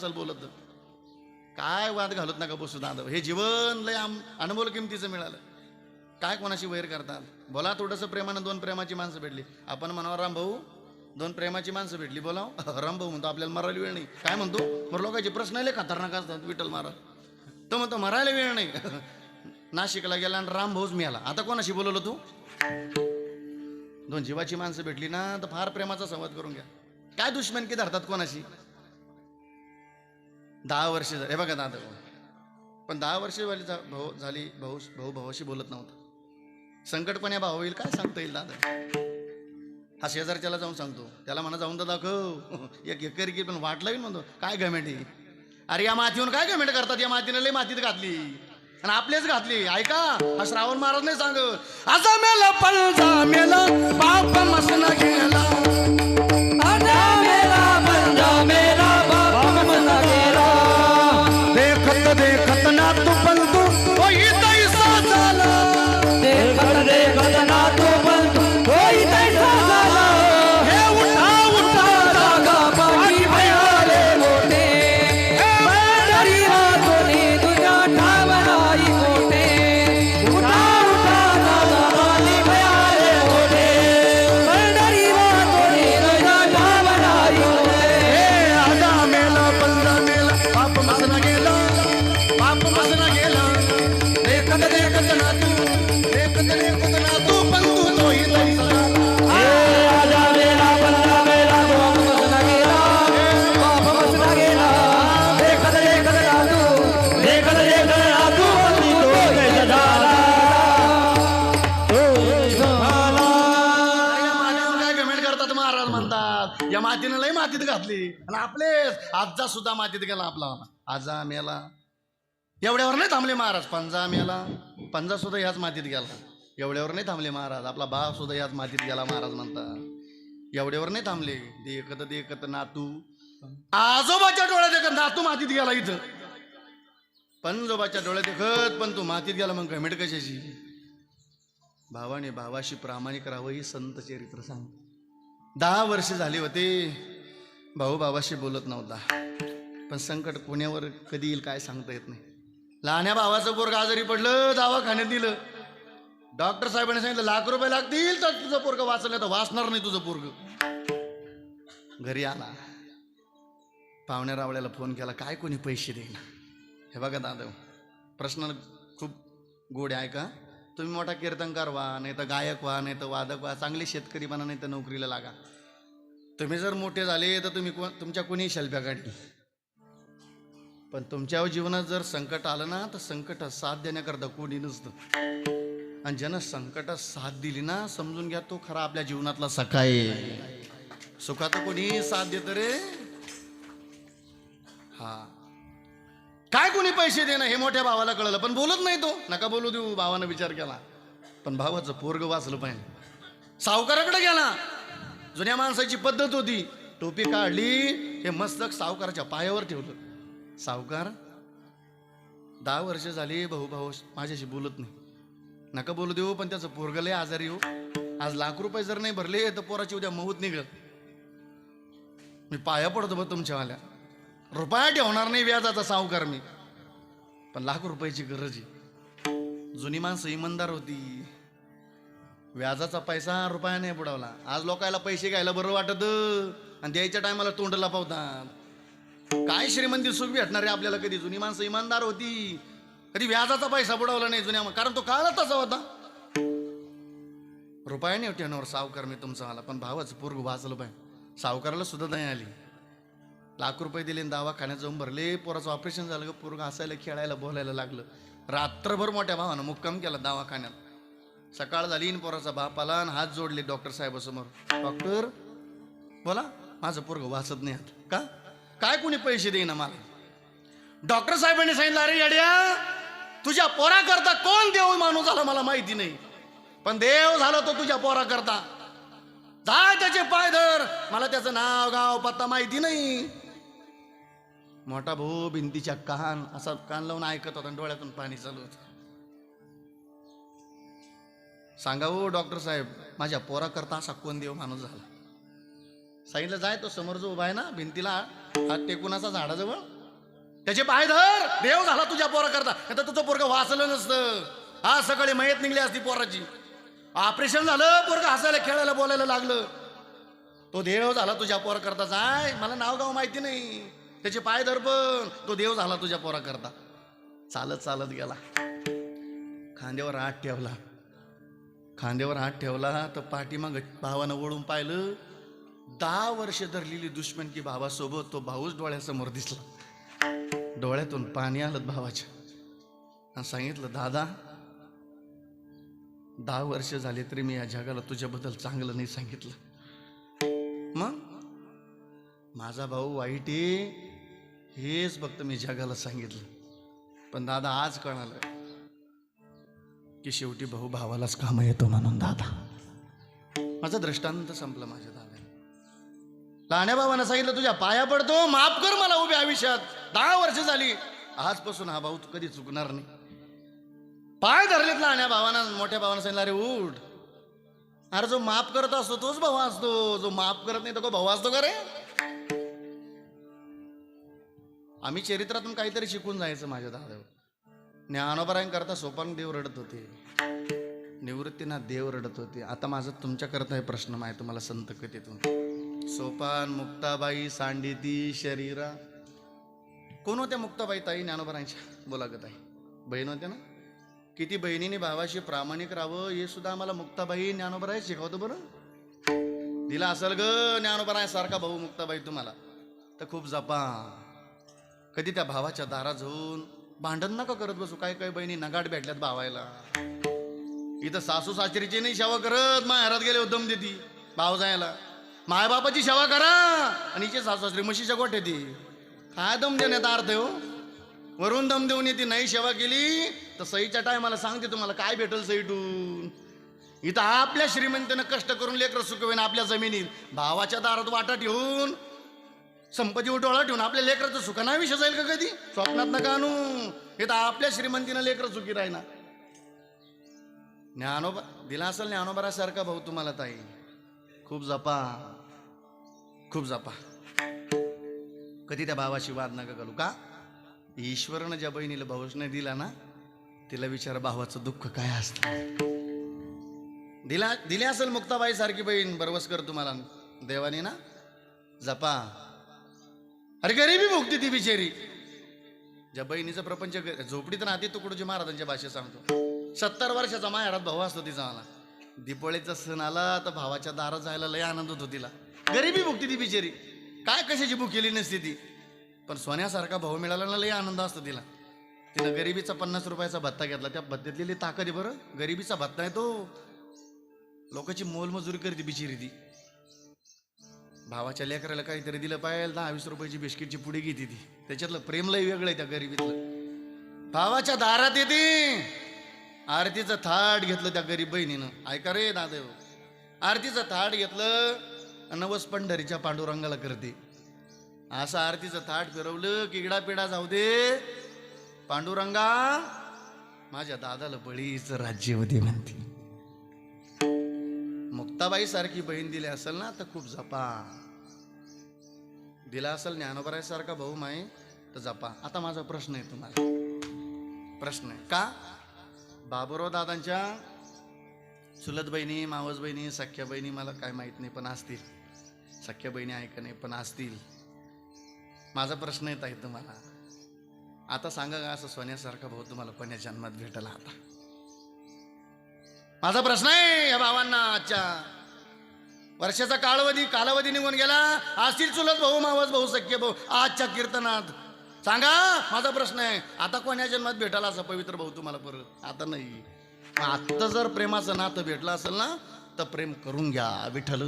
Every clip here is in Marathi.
असाल बोलत काय वाद घालत नका बसू दादा हे जीवन लय आम अनमोल किमतीचं मिळालं. काय कोणाशी वैर करतात बोला थोडंसं प्रेमानं दोन प्रेमाची माणसं भेटली. आपण म्हणावं राम भाऊ दोन प्रेमाची माणसं भेटली. बोला राम भाऊ म्हणतो आपल्याला मरायला वेळ नाही. काय म्हणतो? बरं लोकांचे प्रश्न लय खतरनाक असतात विठ्ठल महाराज. तो म्हणतो मरायला वेळ नाही. नाशिकला गेला आणि राम भाऊच मिळाला. आता कोणाशी बोलवलं तू? दोन जीवाची माणसं भेटली ना तर फार प्रेमाचा संवाद करून घ्या. काय दुश्मन की धरतात कोणाशी? दहा वर्ष झाले हे बघा दादा. पण दहा वर्षे झाली जा- भाऊ झाली भाऊ भाऊ भावाशी बोलत नव्हता. संकट पण या भाऊ होईल काय सांगता येईल दादा? हा शेजारच्याला जाऊन सांगतो. त्याला म्हणा जाऊन तर दाखव. एक एकरी की पण वाट लावीन म्हणतो. काय गमेंट अरे या मातीहून काय घमेंट करतात? या मातीने लय मातीत घातली. आणि आपलेच घातली. ऐका हा श्रावण महाराज नाही सांग असा मेला पण मेला बाप मसन गेला. मातीनं लय मातीत घातली. आणि आपलेच. आजा सुद्धा मातीत गेला आपला. आजा मेला. एवढ्यावर नाही थांबले महाराज. पंजा मेला. पंजा सुद्धा ह्याच मातीत गेला. एवढ्यावर नाही थांबले महाराज. आपला भाव सुद्धा ह्याच मातीत गेला महाराज म्हणतात. एवढ्यावर नाही थांबले. देखत देखत नातू. आजोबाच्या डोळ्यात देखत नातू मातीत गेला इथं. पंजोबाच्या डोळ्यात देखत पण तू मातीत गेला मग कमेंट कशाची? भावाने भावाशी प्रामाणिक राहावं ही संत चरित्र सांग दहा वर्ष झाली होते. भाऊ भावाशी बोलत नव्हता. पण संकट पुण्यावर कधी येईल काय सांगता येत नाही. लहान्या भावाचं पोरग आजारी पडलं दवाखान्यात दिलं. डॉक्टर साहेबांनी सांगितलं लाख रुपये लागतील तर तुझं पोरग वाचलं तर वाचणार नाही तुझं पोरग. घरी आला. पाहुण्या रावळ्याला फोन केला काय कोणी पैसे देईना? हे बघा दादा प्रश्न खूप गोड आहे का? तुम्ही मोठा कीर्तनकार व्हा नाही तर गायक व्हा नाही तर वादक व्हा चांगले शेतकरी बना नाही तर नोकरीला लागा. तुम्ही जर मोठे झाले तर तुम्ही को तुमच्या कोणी शल्प्या काढली पण तुमच्या जीवनात जर संकट आलं ना तर संकट साथ देण्याकरता कोणी नसतं. आणि ज्यानं संकटात साथ दिली ना समजून घ्या तो खरा आपल्या जीवनातला सखाय सुखात कोणी साथ देत रे. हा. काय कोणी पैसे देणं हे मोठ्या भावाला कळलं पण बोलत नाही तो. नका बोलू देऊ भावानं विचार केला. पण भावाचं पोरग वाचलं पाहिजे. सावकाराकडे गेला. जुन्या माणसाची पद्धत होती. टोपी काढली हे मस्तक सावकाराच्या पायावर ठेवलं. सावकार दहा वर्ष झाली भाऊ भाऊ माझ्याशी बोलत नाही. नका बोलू देऊ पण त्याचं पोरग लय आजारी हो. आज लाख रुपये जर नाही भरले तर पोराची उद्या महूत निघत मी पाया पडतो बघ तुमच्यावाल्या. रुपया ठेवणार नाही व्याजाचा सावकार मी. पण लाख रुपयाची गरज आहे. जुनी माणसं इमानदार होती. व्याजाचा पैसा रुपयाने बुडवला. आज लोकायला पैसे घ्यायला बरं वाटत आणि द्यायच्या टायमाला तोंड लपवतात. काय श्रीमंती सुख भेटणार आहे आपल्याला कधी? जुनी माणसं इमानदार होती. कधी व्याजाचा पैसा बुडवला नाही जुन्या कारण तो काळात तसा होता. रुपया नाही ठेवण्यावर सावकार मी तुमचा आला पण भावच पूर्ग वाचलं पाहिजे. सावकाराला सुद्धा नाही आली. लाख रुपये दिले आणि दवाखान्यात जाऊन भरले. पोराचं ऑपरेशन झालं का पोरग हसायला खेळायला बोलायला लागलं. रात्रभर मोठ्या भावानं मुक्काम केला दवाखान्यात. सकाळ झाली पोराचा बाप आला आणि हात जोडले डॉक्टर साहेबासमोर. डॉक्टर बोला. माझं पोरग वाचत नाही आता. का? काय कोणी पैसे देईना मला? डॉक्टर साहेबांनी सांगितलं अरे येड्या तुझ्या पोरा करता कोण देव माणूस झाला मला माहिती नाही. पण देव झाला तो तुझ्या पोरा करता जा त्याचे पाय धर. मला त्याचं नाव गाव पत्ता माहिती नाही. मोठा भाऊ भिंतीच्या कान असा कान लावून ऐकत होता डोळ्यातून पाणी चालू होत. सांगा हो डॉक्टर साहेब माझ्या पोरा करता असा कोण देव माणूस झाला? सांगितलं जाय तो समोर जो उभा आहे ना भिंतीला हात टेकून असा झाडाजवळ. त्याचे पाय धर देव झाला तुझ्या पोरा करता तर तुझं पोरग वाचलं नसतं. आज सकाळी मयत निघली असती पोराची. ऑपरेशन झालं पोरग हसायला खेळायला बोलायला लागलं. तो देव झाला तुझ्या पोरा करता जाय. मला नाव गाव माहिती नाही. त्याचे पाय धर पण तो देव झाला तुझ्या पोरा करता चालत चालत गेला. खांद्यावर हात ठेवला. खांद्यावर हात ठेवला तर पाठीमाग भावानं वळून पाहिलं. दहा वर्ष धरलेली दुश्मन की भावासोबत तो भाऊच डोळ्यासमोर दिसला. डोळ्यातून पाणी आलं भावाच्या. आणि सांगितलं दादा दहा वर्ष झाले तरी मी या जगाला तुझ्याबद्दल चांगलं नाही सांगितलं. मग? माझा भाऊ वाईट आहे. हेच फक्त मी जगाला सांगितलं. पण दादा आज कळालं की शेवटी भाऊ भावालाच काम येतो म्हणून दादा. माझा दृष्टांत संपलं माझ्या दादा लाण्या भावानं सांगितलं तुझ्या पाया पडतो माफ कर मला उभ्या आयुष्यात. दहा वर्ष झाली आजपासून हा भाऊ कधी चुकणार नाही. पाय धरलेत लाण्या भावानं मोठ्या भावानं सांगितलं अरे उठ. अरे जो माफ करत असतो तोच भाऊ असतो जो माफ करत नाही तो भाऊ असतो का रे? आम्ही चरित्रातून काहीतरी शिकून जायचं माझ्या दादावर. ज्ञानोबरांकरता सोपान देव रडत होते. निवृत्तीना देव रडत होते. आता माझा तुमच्याकरता हे प्रश्न माहिती तुम्हाला संत कथेतून सोपान मुक्ताबाई सांडीती शरीरा. कोण होत्या मुक्ताबाई ताई? ज्ञानोबरांच्या बोला ग ताई. बहीण होत्या ना? किती बहिणीने भावाशी प्रामाणिक राहावं हे सुद्धा आम्हाला मुक्ताबाई ज्ञानोबराय शिकवतो बरं. दिला असेल ग ज्ञानोबराय सारखा भाऊ मुक्ताबाई तुम्हाला. तर खूप जपा कधी त्या भावाच्या दारा जाऊन भांडण नका करत बसू. काही काही बहिणी नगाट भेटल्यात भावायला. इथं सासू सासरीची नाही सेवा करत. माहेरात गेले दम देती. भाव जायला. मायबापाची सेवा करा. आणि हिचे सासू सासरी म्हशीच्या गोठ्या ती काय दम देण्यात अर्थ हो? वरून दम देऊन येते नाही सेवा केली तर सईच्या टायमाला सांगते तुम्हाला काय भेटल सईटून. इथं आपल्या श्रीमंतीनं कष्ट करून लेकर सुकवेन आपल्या जमिनीत. भावाच्या दारात वाटा ठेवून संपत्ती डोळा ठेवून आपल्या लेकराचं सुख नाही विषय जाईल का कधी? स्वप्नात नका आणू. हे तर आपल्या श्रीमंतीनं लेकर चुकी राहिना. ज्ञानोबा दिला असेल ज्ञानोबरासारखा भाऊ तुम्हाला ताई. खूप जपा. खूप जपा. कधी त्या भावाशी वाद नका करू का? ईश्वरनं ज्या बहिणीला भाऊच नाही दिला ना तिला विचार भावाचं दुःख काय असतं? दिला दिली असेल मुक्ताबाई सारखी बहीण बरवसकर तुम्हाला. देवानी ना जपा. अरे गरिबी भोगती ती बिचारी. ज्या बहिणीचं प्रपंच झोपडीत राहते तुकडोजी महाराजांच्या भाषेत सांगतो. सत्तर वर्षाचा माहेरात भाऊ असतो तिचा मला दीपावळीचा सण आला तर भावाच्या दारात जायला लय आनंद होतो तिला. गरीबी भोगती ती बिचारी. काय कशाची भूक केली नसती ती. पण सोन्यासारखा भाऊ मिळाला ना लय आनंद असतो तिला. तिनं गरिबीचा पन्नास रुपयाचा भत्ता घेतला. त्या भत्त्यातलेली ताकद आहे बरं. गरिबीचा भत्ता आहे तो. लोकांची मोलमजुरी करते बिचारी ती. भावाच्या लेकराला काहीतरी दिलं पाहिजे दहा वीस रुपयाची बिस्किटची पुढे घेते ती. त्याच्यातलं प्रेम लय वेगळं आहे त्या गरिबीतलं. भावाच्या दारात येते. आरतीचं थाट घेतलं त्या गरीब बहिणीनं. ऐका रे दादेव आरतीचं थाट घेतलं नवस पंढरीच्या पांडुरंगाला करते. असं आरतीचं थाट फिरवलं की पिडा जाऊ दे. पांडुरंगा माझ्या दादाला बळीच राज्य होते म्हणते. मुक्ताबाई सारखी बहीण दिली असेल ना तर खूप जपा दिला असेल ज्ञानोबरायसारखा भाऊ माई तर जपा. आता माझा प्रश्न आहे तुम्हाला. प्रश्न आहे. का? बाबुराव दादांच्या चुलत बहिणी मावस बहिणी सख्या बहिणी मला काय माहीत नाही पण असतील. सख्या बहिणी आहे का नाही पण असतील. माझा प्रश्न येत आहे तुम्हाला. आता सांगा का असं सोन्यासारखा भाऊ तुम्हाला कोण्या जन्मात भेटला आता? माझा प्रश्न आहे या भावांना आजच्या वर्षाचा कालावधी कालावधी निघून गेला. असतील चुलत भाऊ मावस भाऊ सख्य भाऊ आजच्या कीर्तनात. सांगा माझा प्रश्न आहे आता कोण्या जन्मात भेटायला असं पवित्र भाऊ तुम्हाला परत आता नाही. आत्ता जर प्रेमाचं नातं भेटलं असेल ना तर प्रेम करून घ्या विठ्ठल.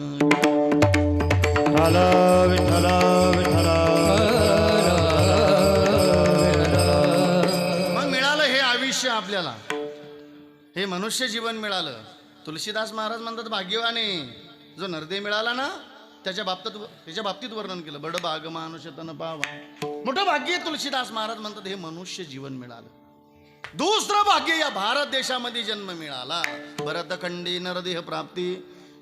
मग मिळालं हे आयुष्य आपल्याला. हे मनुष्य जीवन मिळालं. तुलसीदास महाराज म्हणतात भाग्यवाने. जो नरदे मिळाला ना त्याच्या बाबतीत त्याच्या बाबतीत वर्णन केलं. बड भाग मानुष्य तन पावा. मोठं भाग्य तुलसीदास महाराज म्हणतात हे मनुष्य जीवन मिळालं. दुसरं भाग्य या भारत देशामध्ये जन्म मिळाला. भरतखंडी नरदेह प्राप्ती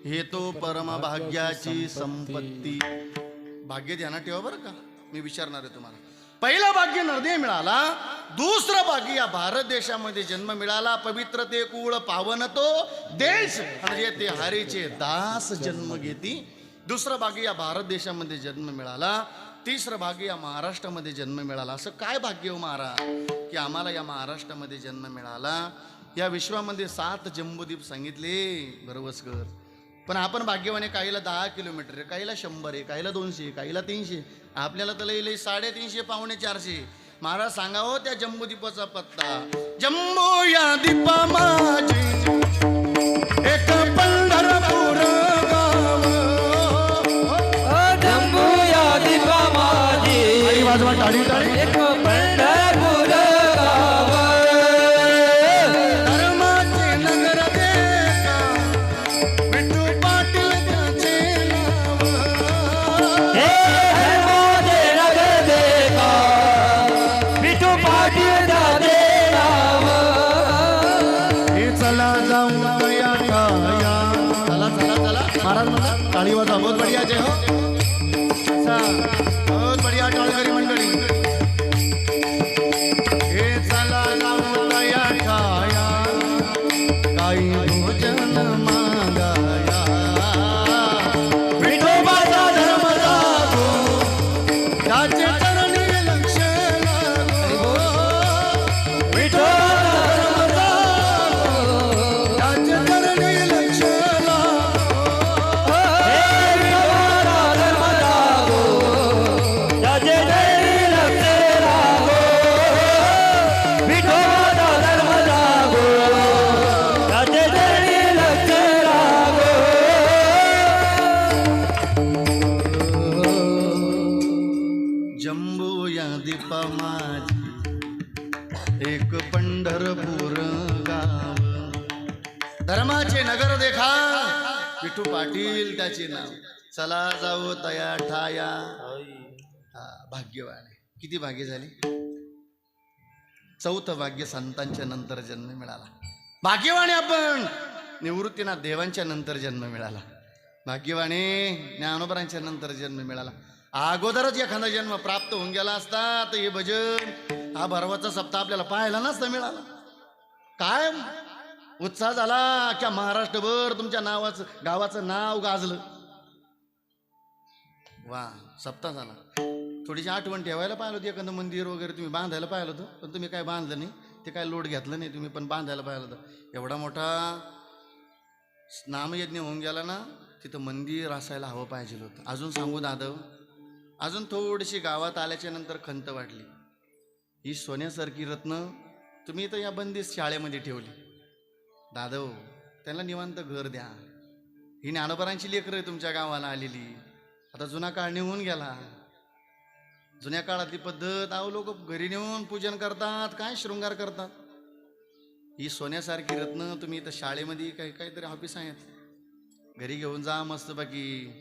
हे तो परमभाग्याची संपत्ती. भाग्य ध्यानात ठेवा बरं का. मी विचारणार आहे तुम्हाला. पहिला भाग्य नरदेह मिळाला दुसरा भाग्य या भारत देशामध्ये जन्म मिळाला पवित्र ते कुळ पावन तो देश म्हणजे ते हरीचे दास जन्म घेती. दुसरं भाग्य या भारत देशामध्ये जन्म मिळाला तिसरं भाग्य या महाराष्ट्रामध्ये जन्म मिळाला. असं काय भाग्य हो महाराज? की आम्हाला या महाराष्ट्रामध्ये जन्म मिळाला. या विश्वामध्ये सात जम्बूद्वीप सांगितले बरोबर पण आपण भाग्यवाने काहीला दहा किलोमीटर आहे काहीला शंभर आहे काहीला दोनशे काहीला तीनशे आपल्याला तर लई लई साडेतीनशे पावणे चारशे महाराज सांगावं हो त्या जम्बूद्वीपाचा पत्ता. जम्बो या दीपा माझी જય હો. સા एक पंढरपूर गाव. धर्माचे नगर देखा. विठू पाटील त्याचे नाव. चला जाऊ तया ठाया. हा, भाग्यवान किती भाग्य झाली? चौथं भाग्य संतांच्या नंतर जन्म मिळाला. भाग्यवाने आपण. निवृत्तीना देवांच्या नंतर जन्म मिळाला. भाग्यवाने ज्ञानोबरांच्या नंतर जन्म मिळाला. अगोदरच एखादा जन्म प्राप्त होऊन गेला असता तर हे भजन हा भरवाचा सप्ताह आपल्याला पाहायला नसता मिळाला. काय उत्साह झाला क्या महाराष्ट्रभर तुमच्या नावाचं गावाचं नाव गाजलं. वा सप्ताह झाला. थोडीशी आठवण ठेवायला पाहिलं होती एखादं मंदिर वगैरे तुम्ही बांधायला पाहिलं होतं पण तुम्ही काय बांधलं नाही. ते काय लोड घेतलं नाही तुम्ही पण बांधायला पाहिलं होतं. एवढा मोठा नामयज्ञ होऊन गेला ना तिथं मंदिर असायला हवं पाहिजे होतं. अजून सांगू दादव अजून थोडीशी गावात आल्याच्यानंतर खंत वाटली. ही सोन्यासारखी रत्न तुम्ही तर या बंदिस्त शाळेमध्ये ठेवली. दादव त्यांना निवांत घर द्या. ही ज्ञानोबरांची लेकरं आहे तुमच्या गावाला आलेली. आता जुना काळ निघून गेला. जुन्या काळातली पद्धत अहो लोक घरी नेऊन पूजन करतात काय शृंगार करतात? ही सोन्यासारखी रत्न तुम्ही इथं शाळेमध्ये काही काहीतरी ऑफिस आहेत. घरी घेऊन जा मस्त बाकी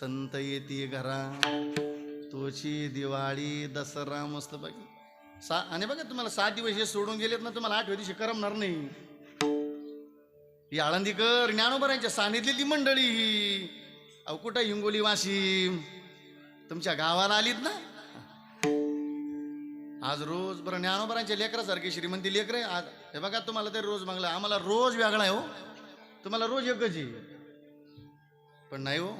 संत येते घरा. तोची दिवाळी दसरा मस्त बाकी सा आणि बघा तुम्हाला सात दिवस हे सोडून गेलेत ना तुम्हाला आठव्या दिवशी करमणार नाही. ही आळंदीकर ज्ञानोबरांच्या सानिध्यली मंडळी. ही अहो कुठं हिंगोली वाशिम तुमच्या गावाला आलीत ना? आज रोज बरं ज्ञानोबरांच्या लेकरासारखी श्रीमंती लेकर आहे. आज हे बघा तुम्हाला तरी रोज मागला आम्हाला रोज वेगळा आहे हो. तुम्हाला रोज एकच आहे. पण नाही हो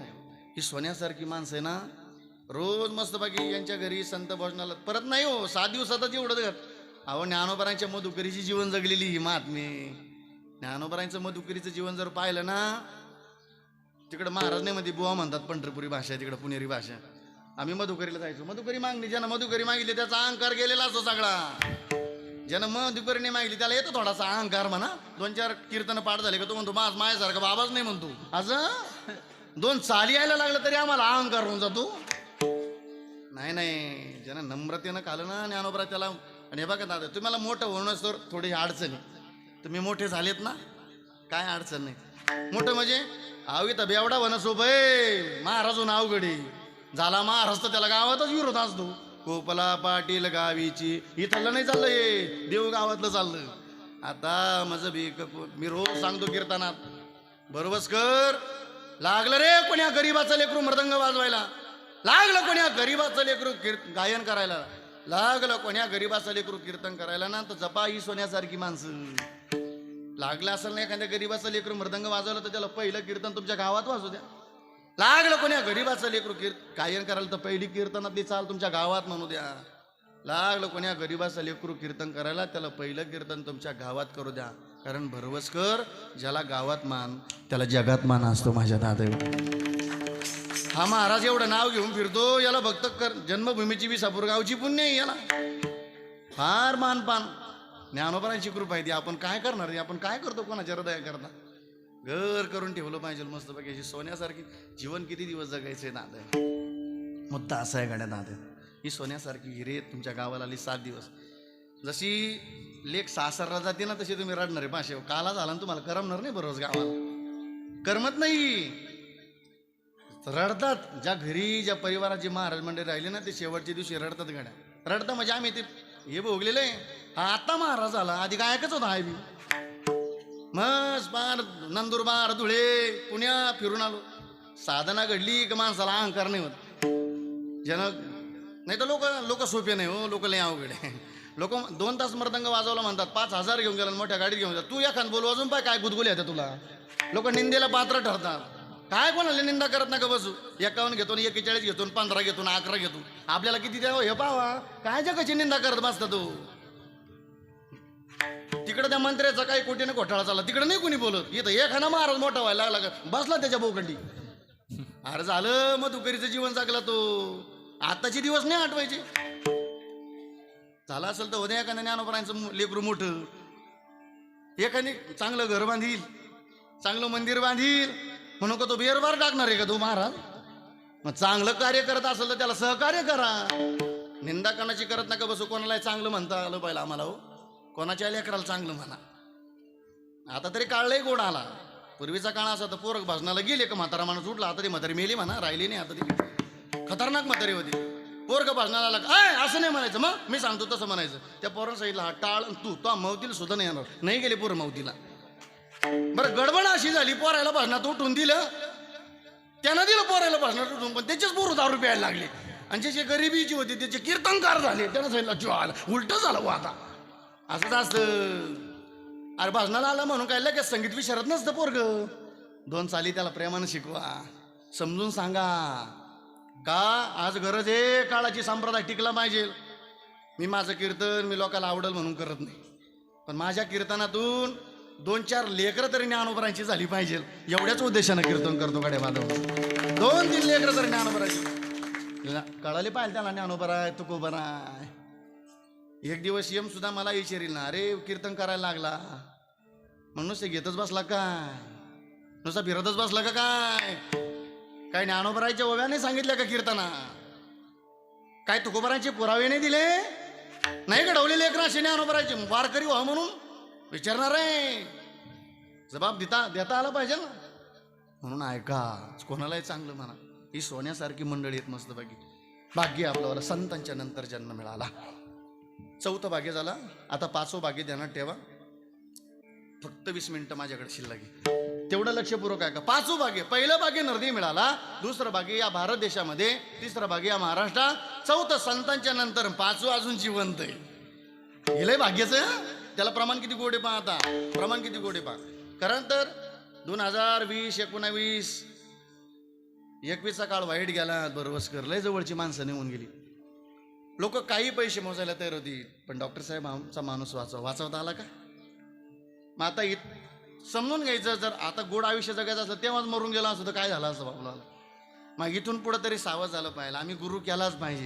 ही सोन्यासारखी माणसं आहे ना रोज मस्त बाकी यांच्या घरी संत भोजनाला परत नाही हो सात दिवसातच एवढं घर अहो ज्ञानोबरांच्या मधुकरीची जीवन जगलेली ही महात्मे. ज्ञानोबरांचं मधुकरीचं जीवन जर पाहिलं ना तिकडं महाराज नाही मध्ये बुवा म्हणतात पंढरपुरी भाषा आहे तिकडं पुणेरी भाषा. आम्ही मधुकरीला जायचो. मधुकरी मागणी ज्यानं मधुकरी मागितली त्याचा अहंकार गेलेला असतो सगळा. ज्यानं मधुकरीने मागितली त्याला येतो थोडासा अहंकार म्हणा. दोन चार कीर्तन पाठ झाले का तो म्हणतो माझ माझ्यासारखा बाबाच नाही म्हणतो. असं? दोन चाली यायला लागलं तरी आम्हाला अहंकार होऊन जातो. नाही नाही. ज्यानं नम्रतेनं खाल्लं ना ज्ञानोबरा त्याला आणि हे बघा दादा तुम्हाला मोठं होणंच तर थोडी अडचणी तुम्ही मोठे झालेत ना? काय अडचण नाही. मोठं म्हणजे आव इथं बेवडा होणं सोपं महाराजून अवघडी झाला महाराज तर त्याला गावातच विरोध असतो. कोपला पाटील गावीची इथलं नाही चाललंय देव गावातलं चाललं. आता माझं बी मी रोज सांगतो कीर्तनात. बरोबर कर. लागलं रे कोण्या गरीबाचं लेकरू मृदंग वाजवायला. लागलं कोण्या गरीबाचं लेकरू कीर गायन करायला? लागलं कोण्या गरीबाचं लेकरू कीर्तन करायला? ना तर जपा ही सोन्यासारखी माणसं. लागलं असेल ना एखाद्या गरीबाचं लेकरू मृदंग वाजवलं तर त्याला पहिलं कीर्तन तुमच्या गावात वाजू द्या. लागलं कोण्या गरीबाचं लेकरू कीर्त गायन करायला तर पहिली कीर्तनातली चाल तुमच्या गावात म्हणू द्या. लागलं कोण्या गरीबाचं लेकरू कीर्तन करायला त्याला पहिलं कीर्तन तुमच्या गावात करू द्या. कारण भरवसकर ज्याला गावात मान त्याला जगात मान असतो माझ्या दादा हा महाराज एवढं नाव घेऊन फिरतो याला भक्त कर. जन्मभूमीची विसापूर गावची पुण्य आहे याला. फार मानपान. ज्ञानोपरांची कृपा आहे ती. आपण काय करणार आहे? आपण काय करतो? कोणाच्या हृदया करता? घर करून ठेवलं पाहिजे मस्त अशी सोन्यासारखी जीवन किती दिवस जगायचंय नाद मुद्दा असा आहे गाड्या नाद ही सोन्यासारखी हिरे तुमच्या गावाला आली सात दिवस. जशी लेख सासरला जाते ना तशी तुम्ही रडणार आहे. पाशे काला झाला ना तुम्हाला. करमणार नाही बरोबर गावाला. करमत नाही. रडतात. ज्या घरी ज्या परिवारात जे महाराज मंडळी राहिले ना ते शेवटच्या दिवशी रडतात गाड्या. रडतात म्हणजे आम्ही ते हे भोगलेलं आहे. हा आता महाराज आला. आधी गायकच होता आहे मी मस्त पार नंदुरबार धुळे पुण्या फिरून आलो. साधना घडली का माणसाला अहंकार नाही होत. जन नाही तर लोक लोक सोपे नाही हो. लोक लय अवघड आहे. लोक दोन तास मृदंग वाजवला म्हणतात पाच हजार घेऊन गेला आणि मोठ्या गाडीत घेऊन जा तू एखाद बोल अजून पाय काय गुदगुली येते तुला? लोक निंदेला पात्र ठरतात. काय कोणाला निंदा करत नका बसू? एकावन्न घेतो एकेचाळीस घेतो पंधरा घेतो अकरा घेतो. आपल्याला किती द्यावं हे पावा काय जगाची निंदा करत बसता तू? तिकडे त्या मंत्र्याचा काही कोटीने घोटाळा चालला तिकडे नाही कोणी बोलत. इथं एखादा महाराज मोठा व्हायला लागला का? बसला त्याच्या बोकंडी अरे झालं मग दुपारीचं जीवन जगला तो. आताचे दिवस नाही आठवायचे. झालं असेल तर उद्या एखाद्या ज्ञानोपरांचं लेकरू मोठं. एखादी चांगलं घर बांधील. चांगलं मंदिर बांधील. म्हणून का तो बेरबार टाकणार आहे का तो महाराज? मग चांगलं कार्य करत असेल तर त्याला सहकार्य करा. निंदा कोणाची करत नका बसू कोणाला चांगलं म्हणता आलं पाहिलं आम्हाला हो. कोणाच्या लेकराला चांगलं म्हणा. आता तरी काळलाही गोड आला. पूर्वीचा काळ असा तर पोरक भाजनाला गेले का म्हातारा माणूस उठला आता ती म्हातारी मेली म्हणा राहिली नाही आता ती. खतरनाक म्हातारी होती. पोरग भाजनाला आला "आय, असं नाही म्हणायचं मग. मी सांगतो तसं म्हणायचं. त्या पोरा साईडला हा टाळ तू तो मौतीला सुद्धा नाही येणार. नाही गेले पोर मौतीला. बरं गडबड अशी झाली पोरायला भाजनात उठून दिलं. त्यानं दिलं पोरायला भाजनात उठून पण त्याचेच पोरं दारू प्यायला लागले. आणि ज्याचे गरिबीची होती त्याचे कीर्तनकार झाले त्यानं सांगितलं जो आला. उलट झालं व आता. असंच असतं. अरे भाजनाला आलं म्हणून काय लगेच संगीत विचारत नसतं पोरग. दोन चाली त्याला प्रेमानं शिकवा. समजून सांगा. का आज गरज आहे काळाची संप्रदाय टिकला पाहिजे? मी माझं कीर्तन मी लोकांना आवडल म्हणून करत नाही. पण माझ्या कीर्तनातून दोन चार लेकरं तरी ज्ञानोबरांची झाली पाहिजे. एवढ्याच उद्देशानं कीर्तन करतो गाड्या माधव. दोन तीन लेकरं तरी ज्ञानोबराची कळाले पाहिजे त्याला ज्ञानोबराय तुकोबराय एक दिवस यम सुद्धा मला विचारील ना अरे कीर्तन करायला लागला. म्हणून नुसते घेतच बसला काय? नुसता फिरतच बसला का काय? काय ज्ञानोबरायच्या ओव्याने सांगितल्या का कीर्तना? काय तुकोबरांचे पुरावे नाही दिले? नाही घडवले एक असे ज्ञानोबरायचे वारकरी व्हा म्हणून विचारणार आहे. जबाब देता देता आला पाहिजे ना. म्हणून ऐका कोणालाही चांगलं म्हणा. ही सोन्यासारखी मंडळी आहेत मस्त बाकी भाग्य आपल्याला संतांच्या नंतर जन्म मिळाला. चौथं भाग्य झाला. आता पाचवं भाग्य ध्यानात ठेवा. फक्त वीस मिनिटं माझ्याकडे शिल्लक आहे. तेवढं लक्षपूर्वक आहे का पाचवं भाग्य पहिलं भाग्य नर्दी मिळाला. दुसरं भाग्य या भारत देशामध्ये. तिसरं भाग्य या महाराष्ट्रात. चौथं संतांच्या नंतर पाचवं अजून जिवंत आहे. गेलंय भाग्याचं त्याला प्रमाण किती गोडे पहा आता? प्रमाण किती गोडे पहा? कारण तर दोन हजार वीस एकोणावीस एकवीसचा काळ वाईट गेला बरोबर लय जवळची माणसं निघून गेली. लोक काही पैसे मोजायला तयार होती पण डॉक्टर साहेब आमचा माणूस वाचव वाचवता आला का? मग आता इत समजून घ्यायचं जर आता गोड आयुष्य जगायचं असलं तेव्हाच मरून गेला असं तर काय झालं असं आपल्याला? मग इथून पुढं तरी सावध झालं पाहिजे. आम्ही गुरु केलाच पाहिजे.